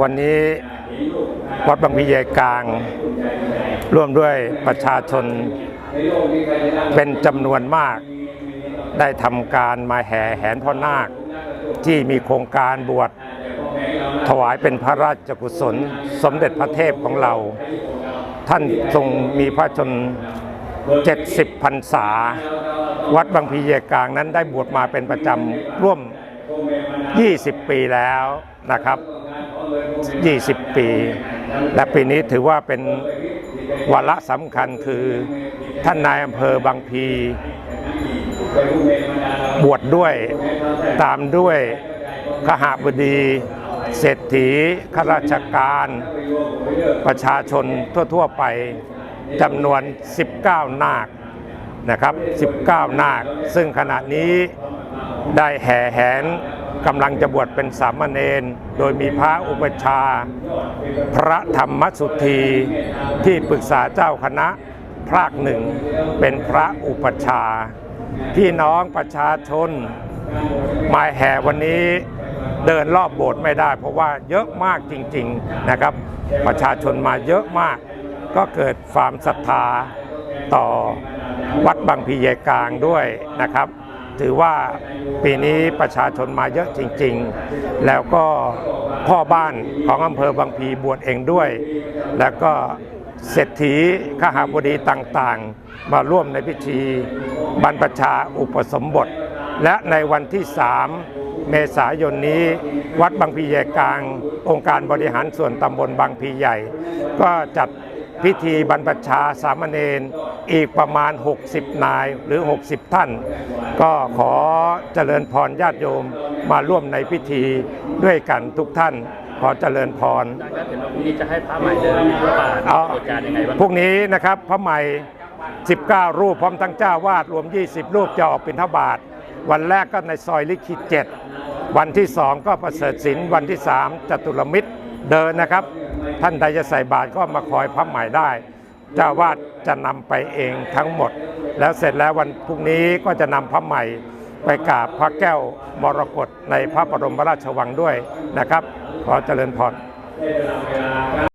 วันนี้วัดบางพีใหญ่กลาง ร่วมด้วยประชาชนเป็นจำนวนมาก ได้ทำการมาแห่แหนพ่อนาค ที่มีโครงการบวชถวายเป็นพระราชกุศลสมเด็จพระเทพของเรา ท่านทรงมีพระชน 70พรรษา วัดบางพีเยกลางนั้นได้บวชมาเป็นประจำร่วม 20 ปีแล้วนะครับ 20 ปี และปีนี้ถือว่าเป็นวาระสำคัญคือท่านนายอำเภอบางพีบวชดด้วยตามด้วยขหบดีเศรษฐีข้าราชการ ประชาชนทั่ว ๆ ไปจำนวน 19 นาคนะครับ 19 นาค ซึ่งขณะนี้ได้แห่แหน กำลังจะบวชเป็นสามเณรโดยมีพระอุปชา พระธรรมสุธีที่ปรึกษาเจ้าคณะภาคหนึ่งเป็นพระอุปชา พี่น้องประชาชน มาแห่วันนี้เดินรอบโบสถ์ไม่ได้ เพราะว่าเยอะมากจริงๆนะครับ ประชาชนมาเยอะมาก ก็เกิดความศรัทธาต่อวัดบางพีใหญ่กลางด้วยนะครับ ถือว่าปีนี้ประชาชนมาเยอะจริง ๆ แล้วก็พ่อบ้านของอำเภอบางพีบวชเองด้วย แล้วก็เศรษฐีข้าหาบดีต่างๆ มาร่วมในพิธีบรรพชาอุปสมบท และในวันที่3เมษายนนี้ วัดบางพีใหญ่กลาง องค์การบริหารส่วนตำบลบางพีใหญ่ ก็จัด พิธีบรรพชาสามเณรอีกประมาณ 60 นายหรือ 60 ท่าน ก็ขอเจริญพรญาติโยมมาร่วมในพิธีด้วยกันทุกท่านขอเจริญพรอาจารย์ครับเห็นว่าพรุ่งนี้จะให้พระใหม่เดินบิณฑบาตเอาเหตุการณ์ยังไงบ้างพรุ่งนี้นะครับพระใหม่ 19 รูปพร้อมทั้งเจ้าวาดรวม 20 รูปจะออกบิณฑบาตวันแรกก็ในซอยลิขิต7วันที่2ก็ประเสริฐศิลป์วันที่3จตุรมิตรเดินนะครับ ท่านใดจะใส่บาตรก็มาคอยพระใหม่ได้เจ้าวาดจะนำไปเองทั้งหมด แล้วเสร็จแล้ววันพรุ่งนี้ก็จะนำพระใหม่ไปกราบพระแก้วมรกตในพระบรมราชวังด้วยนะครับ ขอเจริญพร